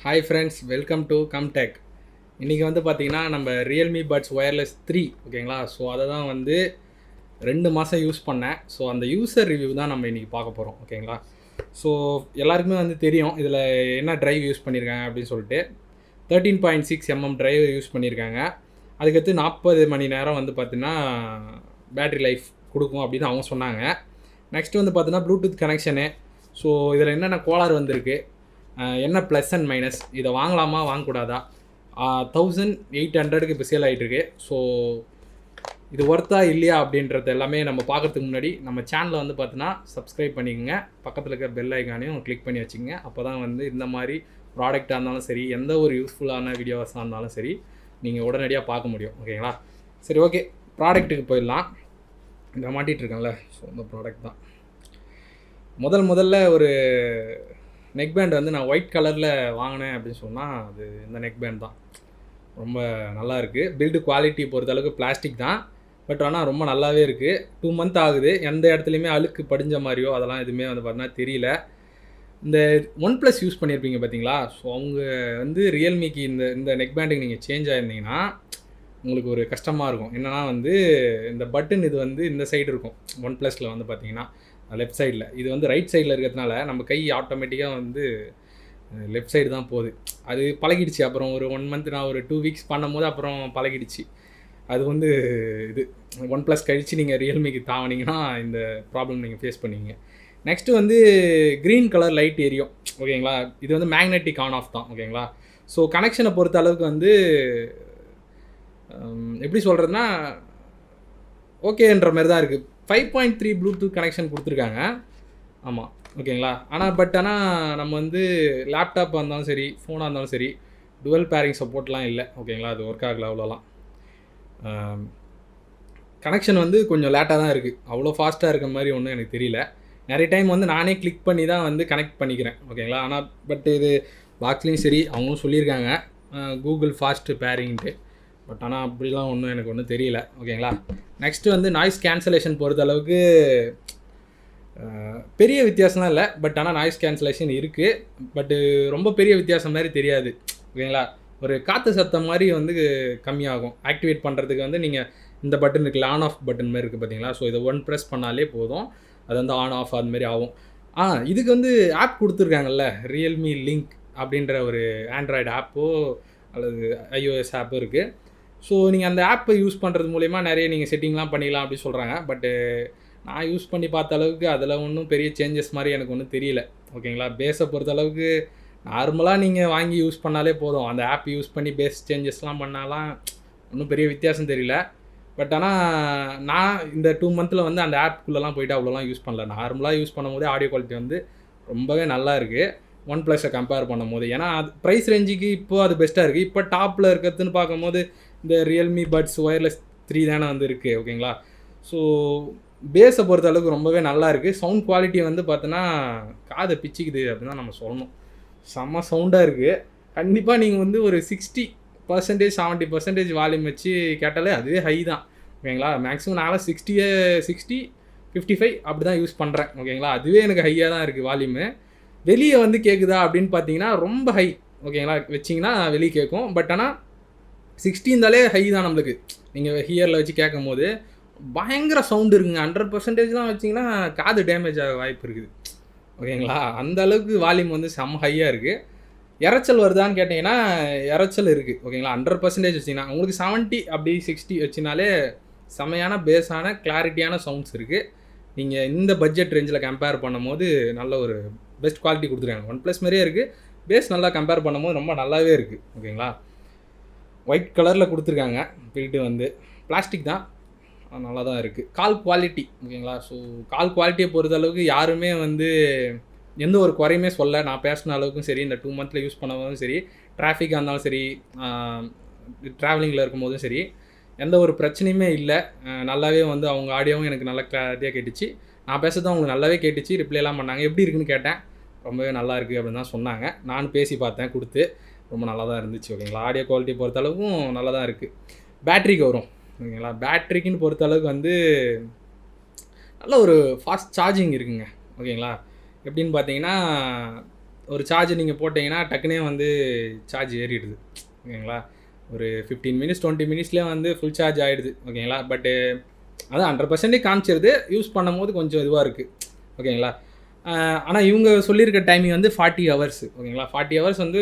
Hi friends welcome to Comtech இன்றைக்கி வந்து பார்த்திங்கன்னா நம்ம ரியல்மி பட்ஸ் ஒயர்லெஸ் த்ரீ ஓகேங்களா? ஸோ அதை தான் வந்து ரெண்டு மாதம் யூஸ் பண்ணேன். ஸோ அந்த யூஸர் ரிவ்யூ தான் நம்ம இன்றைக்கி பார்க்க போகிறோம் ஓகேங்களா? ஸோ எல்லாருக்குமே வந்து தெரியும் இதில் என்ன ட்ரைவ் யூஸ் பண்ணியிருக்காங்க அப்படின்னு சொல்லிட்டு. Thirteen point six MM drive use பண்ணியிருக்காங்க அதுக்கடுத்து நாற்பது மணி நேரம் வந்து பார்த்திங்கன்னா பேட்ரி லைஃப் கொடுக்கும் அப்படின்னு அவங்க சொன்னாங்க. நெக்ஸ்ட் வந்து பார்த்தீங்கன்னா ப்ளூடூத் கனெக்ஷனு ஸோ இதில் என்னென்ன கோளாறு வந்திருக்கு? என்ன ப்ளஸ் அண்ட் மைனஸ் இதை வாங்கலாமா வாங்கக்கூடாதா? தௌசண்ட் எயிட் ஹண்ட்ரடுக்கு இப்போ சேல் ஆகிட்டுருக்கு ஸோ இது ஒர்த்தா இல்லையா அப்படின்றது எல்லாமே நம்ம பார்க்கறதுக்கு முன்னாடி நம்ம சேனலை வந்து பார்த்தீங்கன்னா சப்ஸ்கிரைப் பண்ணிக்கோங்க. பக்கத்தில் இருக்க பெல் ஐக்கானையும் கிளிக் பண்ணி வச்சுக்கோங்க. அப்போ தான் வந்து இந்த மாதிரி ப்ராடக்டாக இருந்தாலும் சரி எந்த ஒரு யூஸ்ஃபுல்லான வீடியோஸாக இருந்தாலும் சரி நீங்கள் உடனடியாக பார்க்க முடியும். ஓகேங்களா சரி ஓகே ப்ராடக்ட்டுக்கு போயிடலாம். இந்த மாட்டிகிட்ருக்கேன்ல ஸோ இந்த ப்ராடக்ட் தான். முதல் முதல்ல ஒரு நெக் பேண்ட் வந்து நான் ஒயிட் கலரில் வாங்கினேன் அப்படின்னு சொன்னால் அது இந்த நெக் பேண்ட் தான். ரொம்ப நல்லா இருக்குது பில்டு குவாலிட்டி பொறுத்த அளவுக்கு பிளாஸ்டிக் தான். பட் ஆனால் ரொம்ப நல்லாவே இருக்குது டூ மந்த் ஆகுது. எந்த இடத்துலையுமே அழுக்கு படிஞ்ச மாதிரியோ அதெல்லாம் எதுவுமே வந்து பார்த்தீங்கன்னா தெரியல. இந்த ஒன் ப்ளஸ் யூஸ் பண்ணியிருப்பீங்க பார்த்தீங்களா ஸோ அவங்க வந்து ரியல்மிக்கு இந்த இந்த நெக் பேண்டுக்கு நீங்கள் சேஞ்ச் ஆயிருந்தீங்கன்னா உங்களுக்கு ஒரு கஷ்டமாக இருக்கும். என்னென்னா வந்து இந்த பட்டன் இது வந்து இந்த சைடு இருக்கும். ஒன் ப்ளஸில் வந்து பார்த்தீங்கன்னா லெஃப்ட் சைடில் இது வந்து ரைட் சைடில் இருக்கிறதுனால நம்ம கை ஆட்டோமேட்டிக்காக வந்து லெஃப்ட் சைடு தான் போகுது. அது பழகிடுச்சு. அப்புறம் ஒரு ஒன் மந்த் நான் ஒரு டூ வீக்ஸ் பண்ணும்போது அப்புறம் பழகிடுச்சு. அது வந்து இது ஒன் ப்ளஸ் கழித்து நீங்கள் ரியல்மிக்கு தாவனீங்கன்னா இந்த ப்ராப்ளம் நீங்கள் ஃபேஸ் பண்ணுவீங்க. நெக்ஸ்ட்டு வந்து க்ரீன் கலர் லைட் எரியும் ஓகேங்களா? இது வந்து மேக்னெட்டிக் ஆன் ஆஃப் தான். ஓகேங்களா? ஸோ கனெக்ஷனை பொறுத்த அளவுக்கு வந்து எப்படி சொல்கிறதுனா ஓகேன்ற மாதிரி தான் இருக்குது five point three Bluetooth connection கொடுத்துருக்காங்க. ஆமாம் ஓகேங்களா? ஆனால் பட் ஆனால் நம்ம வந்து லேப்டாப்பாக இருந்தாலும் சரி ஃபோனாக இருந்தாலும் சரி டுவெல் பேரிங் சப்போர்ட்லாம் இல்லை ஓகேங்களா? அது ஒர்க் ஆகலை அவ்வளோலாம் கனெக்ஷன் வந்து கொஞ்சம் லேட்டாக தான் இருக்குது அவ்வளோ ஃபாஸ்ட்டாக இருக்க மாதிரி ஒன்றும் எனக்கு தெரியல. நிறைய டைம் வந்து நானே கிளிக் பண்ணி தான் வந்து கனெக்ட் பண்ணிக்கிறேன் ஓகேங்களா? ஆனால் பட் இது பாக்ஸ்லேயும் சரி அவங்களும் சொல்லியிருக்காங்க. கூகுள் ஃபாஸ்ட்டு பேரிங்ட்டு பட் ஆனால் அப்படிலாம் ஒன்றும் எனக்கு ஒன்றும் தெரியல. ஓகேங்களா நெக்ஸ்ட்டு வந்து நாய்ஸ் கேன்சலேஷன் பொறுத்த அளவுக்கு பெரிய வித்தியாசம்லாம் இல்லை. பட் ஆனால் நாய்ஸ் கேன்சலேஷன் இருக்குது பட்டு ரொம்ப பெரிய வித்தியாசம் மாதிரி தெரியாது. ஓகேங்களா ஒரு காற்று சத்தம் மாதிரி வந்து கம்மியாகும். ஆக்டிவேட் பண்ணுறதுக்கு வந்து நீங்கள் இந்த பட்டன் இருக்குல்ல ஆன் ஆஃப் பட்டன் மாதிரி இருக்குது பார்த்தீங்களா ஸோ இதை ஒன் ப்ரெஸ் பண்ணாலே போதும். அது வந்து ஆன் ஆஃப் அது மாதிரி ஆகும். ஆ இதுக்கு வந்து ஆப் கொடுத்துருக்காங்கல்ல? ரியல்மி லிங்க் அப்படின்ற ஒரு ஆண்ட்ராய்டு ஆப்போ அல்லது ஐஓஎஸ் ஆப்போ இருக்குது ஸோ நீங்கள் அந்த ஆப்பை யூஸ் பண்ணுறது மூலயமா நிறைய நீங்கள் செட்டிங்லாம் பண்ணிக்கலாம் அப்படின்னு சொல்கிறாங்க பட்டு நான் யூஸ் பண்ணி பார்த்த அளவுக்கு அதில் ஒன்றும் பெரிய சேஞ்சஸ் மாதிரி எனக்கு ஒன்றும் தெரியல. ஓகேங்களா பேஸை பொறுத்த அளவுக்கு நார்மலாக நீங்கள் வாங்கி யூஸ் பண்ணாலே போதும். அந்த ஆப் யூஸ் பண்ணி பேஸ் சேஞ்சஸ்லாம் பண்ணாலாம் ஒன்றும் பெரிய வித்தியாசம் தெரியல. பட் ஆனால் நான் இந்த டூ மந்தில் வந்து அந்த ஆப்குள்ளெல்லாம் போயிட்டு அவ்வளோலாம் யூஸ் பண்ணல. நார்மலாக யூஸ் பண்ணும்போது ஆடியோ குவாலிட்டி வந்து ரொம்பவே நல்லா இருக்குது ஒன் ப்ளஸை கம்பேர் பண்ணும்போது. ஏன்னா அது ப்ரைஸ் ரேஞ்சுக்கு இப்போ அது பெஸ்ட்டாக இருக்குது இப்போ டாப்பில் இருக்கிறதுன்னு பார்க்கும்போது இந்த ரியல்மி பட்ஸ் ஒயர்லெஸ் த்ரீ தானே வந்துருக்கு ஓகேங்களா ஸோ பேஸை பொறுத்த அளவுக்கு ரொம்பவே நல்லா இருக்குது சவுண்ட் குவாலிட்டி வந்து பார்த்தோன்னா காதை பிச்சுக்குது அப்படின்னு தான் நம்ம சொல்லணும். செம்ம சவுண்டாக இருக்குது கண்டிப்பாக நீங்கள் வந்து ஒரு sixty percentage seventy percentage volume வச்சு கேட்டாலே அதுவே ஹை தான் ஓகேங்களா மேக்ஸிமம் நான்லாம் சிக்ஸ்டியே சிக்ஸ்டி ஃபிஃப்டி ஃபைவ் அப்படி தான் யூஸ் பண்ணுறேன் ஓகேங்களா அதுவே எனக்கு ஹையாக தான் இருக்குது வால்யூமு வெளியே வந்து கேட்குதா அப்படின்னு பார்த்தீங்கன்னா ரொம்ப ஹை ஓகேங்களா வச்சிங்கன்னா வெளியே கேட்கும் பட் ஆனால் சிக்ஸ்டி இருந்தாலே ஹை தான் நம்மளுக்கு. நீங்கள் ஹியரில் வச்சு கேட்கும் போது பயங்கர சவுண்டு இருக்குங்க. ஹண்ட்ரட் பர்சன்டேஜ்லாம் வச்சிங்கன்னா காது டேமேஜ் ஆக வாய்ப்பு இருக்குது. ஓகேங்களா அந்த அளவுக்கு வால்யூம் வந்து செம்ம ஹையாக இருக்குது இரைச்சல் வருதான்னு கேட்டிங்கன்னா இறைச்சல் இருக்குது ஓகேங்களா ஹண்ட்ரட் பர்சன்டேஜ் வச்சிங்கன்னா உங்களுக்கு செவன்ட்டி அப்படி சிக்ஸ்டி வச்சினாலே செமையான பேஸான கிளாரிட்டியான சவுண்ட்ஸ் இருக்குது நீங்கள் இந்த பட்ஜெட் ரேஞ்சில் கம்பேர் பண்ணும்போது நல்ல ஒரு பெஸ்ட் குவாலிட்டி கொடுத்துருக்காங்க. ஒன் ப்ளஸ் மாதிரியே இருக்குது பேஸ் நல்லா கம்பேர் பண்ணும்போது ரொம்ப நல்லாவே இருக்குது ஓகேங்களா ஒயிட் கலரில் கொடுத்துருக்காங்க. பில்ட்டு வந்து. பிளாஸ்டிக் தான். நல்லா தான் இருக்குது கால் குவாலிட்டி ஓகேங்களா ஸோ கால் குவாலிட்டியை பொறுத்த அளவுக்கு யாருமே வந்து எந்த ஒரு குறையுமே சொல்ல. நான் பேசின அளவுக்கும் சரி இந்த டூ மந்தில் யூஸ் பண்ணவும் சரி டிராஃபிக்காக இருந்தாலும் சரி ட்ராவலிங்கில் இருக்கும்போதும் சரி எந்த ஒரு பிரச்சனையுமே இல்லை. நல்லாவே வந்து அவங்க ஆடியோவும் எனக்கு நல்லா கிளாரிட்டியாக கேட்டுச்சு. நான் பேசுறது அவங்களுக்கு நல்லாவே கேட்டுச்சு ரிப்ளைலாம் பண்ணாங்க. எப்படி இருக்குன்னு கேட்டேன். ரொம்பவே நல்லா இருக்குது அப்படின்னு தான் சொன்னாங்க. நானும் பேசி பார்த்தேன் கொடுத்து. ரொம்ப நல்லா தான் இருந்துச்சு ஓகேங்களா? ஆடியோ குவாலிட்டி பொறுத்தளவுக்கும் நல்லா தான் இருக்குது பேட்ரிக்கு வரும் ஓகேங்களா? பேட்ரிக்குன்னு பொறுத்த அளவுக்கு வந்து நல்ல ஒரு ஃபாஸ்ட் சார்ஜிங் இருக்குங்க ஓகேங்களா? எப்படின்னு பார்த்தீங்கன்னா ஒரு சார்ஜ் நீங்கள் போட்டிங்கன்னா டக்குனே வந்து சார்ஜ் ஏறிடுது ஓகேங்களா? ஒரு ஃபிஃப்டீன் மினிட்ஸ் டுவெண்ட்டி மினிட்ஸ்லேயே வந்து ஃபுல் சார்ஜ் ஆகிடுது ஓகேங்களா? பட்டு அதான் ஹண்ட்ரட் பர்சன்டே காமிச்சிருது. யூஸ் பண்ணும்போது கொஞ்சம் இதுவாக இருக்குது ஓகேங்களா ஆனால் இவங்க சொல்லியிருக்க டைமிங் வந்து ஃபார்ட்டி ஹவர்ஸ் ஓகேங்களா ஃபார்ட்டி ஹவர்ஸ் வந்து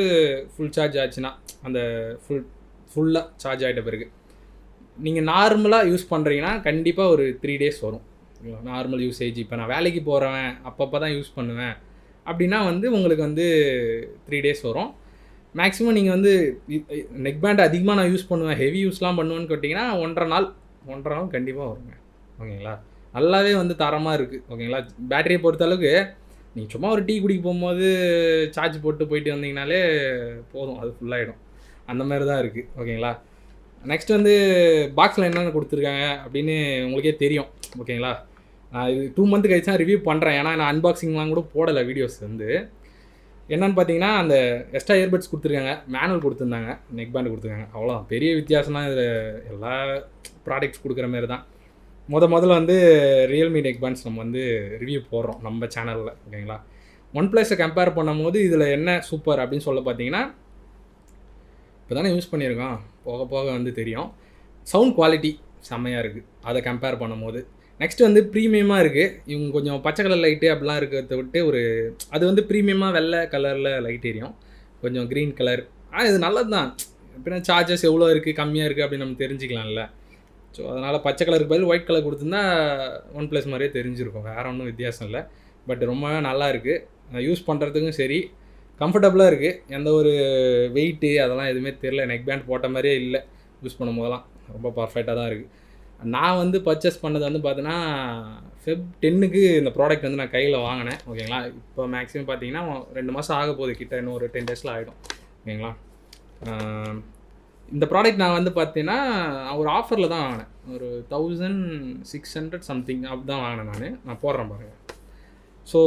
ஃபுல் சார்ஜ் ஆச்சுன்னா அந்த ஃபுல் ஃபுல்லாக சார்ஜ் ஆகிட்ட பிறகு நீங்கள் நார்மலாக யூஸ் பண்ணுறீங்கன்னா கண்டிப்பாக ஒரு த்ரீ டேஸ் வரும். நார்மல் யூசேஜ் இப்போ நான் வேலைக்கு போகிறவன் அப்பப்போ தான் யூஸ் பண்ணுவேன். அப்படின்னா வந்து உங்களுக்கு வந்து த்ரீ டேஸ் வரும். மேக்ஸிமம் நீங்கள் வந்து நெக் பேண்ட் அதிகமாக நான் யூஸ் பண்ணுவேன். ஹெவி யூஸ்லாம் பண்ணுவேன்னு கேட்டிங்கன்னா ஒன்றரை நாள் ஒன்றரை நாள் கண்டிப்பாக வருங்க. ஓகேங்களா? நல்லாவே வந்து தரமாக இருக்குது ஓகேங்களா? பேட்டரியை பொறுத்த அளவுக்கு நீங்கள் சும்மா ஒரு டீ குடிக்க போகும்போது சார்ஜ் போட்டு போயிட்டு வந்தீங்கனாலே போதும். அது ஃபுல்லாகிடும் அந்த மாதிரி தான் இருக்குது ஓகேங்களா? நெக்ஸ்ட் வந்து பாக்ஸில் என்னென்ன கொடுத்துருக்காங்க அப்படின்னு உங்களுக்கே தெரியும். ஓகேங்களா? நான் இது டூ மந்த் கழிச்சு தான் ரிவ்யூ பண்ணுறேன் ஏன்னா நான் அன்பாக்சிங்லாம் கூட போடலை வீடியோஸ் வந்து. என்னன்னு பார்த்தீங்கன்னா அந்த எக்ஸ்ட்ரா இயர்பட்ஸ் கொடுத்துருக்காங்க மேனுவல் கொடுத்துருந்தாங்க நெக் பேண்ட் கொடுத்துருக்காங்க. அவ்வளோதான் பெரிய வித்தியாசம்லாம் இதில் எல்லா ப்ராடக்ட்ஸ் கொடுக்குற மாதிரி தான். முத முதல்ல வந்து ரியல்மி நெக் பேண்ட்ஸ் நம்ம வந்து ரிவ்யூ போடுறோம் நம்ம சேனலில் ஓகேங்களா? ஒன் ப்ளஸை கம்பேர் பண்ணும்போது இதில் என்ன சூப்பர் அப்படின்னு சொல்ல பார்த்தீங்கன்னா இப்போ தானே யூஸ் பண்ணியிருக்கோம். போக போக வந்து தெரியும். சவுண்ட் குவாலிட்டி செம்மையாக இருக்குது அதை கம்பேர் பண்ணும்போது. நெக்ஸ்ட் வந்து ப்ரீமியமாக இருக்குது இவங்க கொஞ்சம் பச்சை கலர் லைட்டு அப்படிலாம் இருக்கிறத விட்டு ஒரு அது வந்து ப்ரீமியமாக வெள்ளை கலரில் லைட் எரியும் கொஞ்சம் க்ரீன் கலர் ஆனால் இது நல்லது தான் எப்படின்னா சார்ஜஸ் எவ்வளோ இருக்குது கம்மியாக இருக்குது அப்படின்னு நம்ம தெரிஞ்சுக்கலாம்ல. ஸோ அதனால் பச்சை கலருக்கு பதில் ஒயிட் கலர் கொடுத்துருந்தா ஒன் ப்ளஸ் மாதிரியே தெரிஞ்சிருக்கும். வேறு ஒன்றும் வித்தியாசம் இல்லை. பட் ரொம்ப நல்லா இருக்குது யூஸ் பண்ணுறதுக்கும் சரி. கம்ஃபர்டபுளாக இருக்குது எந்த ஒரு வெயிட்டு அதெல்லாம் எதுவுமே தெரில நெக் பேண்ட் போட்ட மாதிரியே இல்லை. யூஸ் பண்ணும் போதெல்லாம் ரொம்ப பர்ஃபெக்டாக தான் இருக்குது நான் வந்து பர்ச்சேஸ் பண்ணது வந்து பார்த்தீங்கன்னா ஃபெப் டென்னுக்கு இந்த ப்ராடக்ட் வந்து நான் கையில் வாங்கினேன். ஓகேங்களா இப்போ மேக்ஸிமம் பார்த்தீங்கன்னா ரெண்டு மாதம் ஆக போகுது. கிட்ட இன்னும் ஒரு டென் டேஸில் ஆகிடும் ஓகேங்களா இந்த ப்ராடக்ட் நான் வந்து பார்த்தீங்கன்னா ஒரு ஆஃபரில் தான் வாங்கினேன். ஒரு தௌசண்ட் சிக்ஸ் ஹண்ட்ரட் சம்திங் அப்படி தான் வாங்கினேன் நான். நான் போடுறேன் பாருங்கள் ஸோ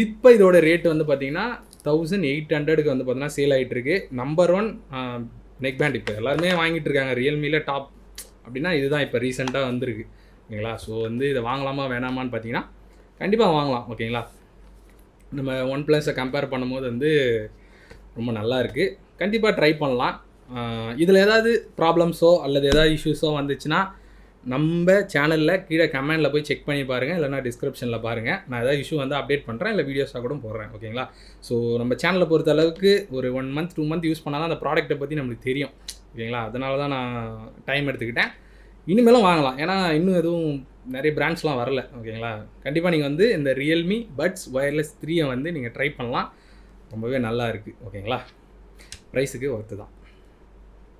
இப்போ இதோட ரேட் வந்து பார்த்தீங்கன்னா தௌசண்ட் எயிட் ஹண்ட்ரடுக்கு வந்து பார்த்தீங்கன்னா சேல் ஆகிட்டு இருக்கு. நம்பர் ஒன் நெக் பேண்ட் இப்போ எல்லாருமே வாங்கிட்டு இருக்காங்க. ரியல்மியில் டாப் அப்படின்னா இதுதான் இப்போ ரீசெண்டாக வந்திருக்கு. ஓகேங்களா? ஸோ வந்து இதை வாங்கலாமா வேணாமான்னு பார்த்தீங்கன்னா கண்டிப்பாக வாங்கலாம். ஓகேங்களா? நம்ம ஒன் ப்ளஸை கம்பேர் பண்ணும்போது வந்து ரொம்ப நல்லா இருக்குது கண்டிப்பாக ட்ரை பண்ணலாம். இதில் ஏதாவது ப்ராப்ளம்ஸோ அல்லது ஏதாவது இஷ்யூஸோ வந்துச்சுன்னா நம்ம சேனலில் கீழே கமெண்டில் போய் செக் பண்ணி பாருங்கள் இல்லைனா டிஸ்கிரிப்ஷனில் பாருங்கள் நான் ஏதாவது இஷ்யூ வந்து அப்டேட் பண்ணுறேன் இல்லை வீடியோஸாக கூட போடுறேன். ஓகேங்களா? ஸோ நம்ம சேனலை பொறுத்த அளவுக்கு ஒரு one month two month use பண்ணால் தான் அந்த ப்ராடக்ட்டை பற்றி நம்மளுக்கு தெரியும். ஓகேங்களா? அதனால தான் நான் டைம் எடுத்துக்கிட்டேன். இனிமேலும் வாங்கலாம். ஏன்னா இன்னும் எதுவும் நிறைய பிராண்ட்ஸ்லாம் வரல. ஓகேங்களா? கண்டிப்பாக நீங்கள் வந்து இந்த ரியல்மி பட்ஸ் ஒயர்லெஸ் த்ரீயை வந்து நீங்கள் ட்ரை பண்ணலாம். ரொம்பவே நல்லா இருக்குது ஓகேங்களா? ப்ரைஸுக்கு ஒர்த்து தான்.